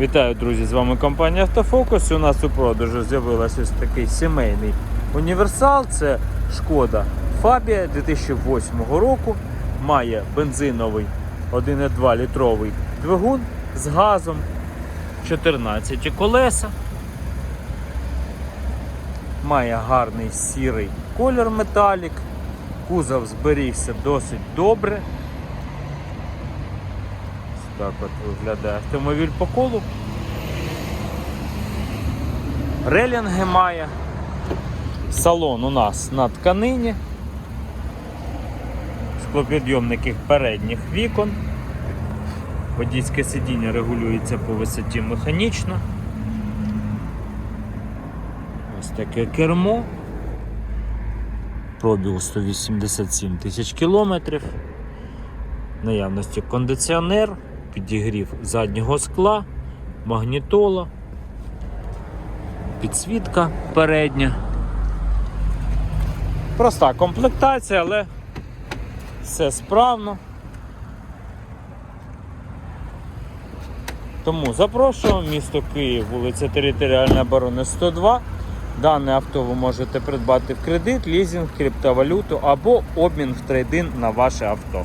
Вітаю, друзі! З вами компанія Автофокус. У нас у продажу з'явився ось такий сімейний універсал. Це шкода Фабія 2008 року. Має бензиновий 1,2 літровий двигун з газом, 14 колеса. Має гарний сірий колір металік. Кузов зберігся досить добре. Так от виглядає автомобіль по колу. Релінги має. Салон у нас на тканині. Склопідйомники передніх вікон. Водійське сидіння регулюється по висоті механічно. Ось таке кермо. Пробігу 187 тисяч кілометрів. Наявності кондиціонер, підігрів заднього скла, магнітола, підсвітка передня. Проста комплектація, але все справно. Тому запрошуємо місто Київ, вулиця Територіальної оборони 102. Дане авто ви можете придбати в кредит, лізинг, криптовалюту або обмін в трейдин на ваше авто.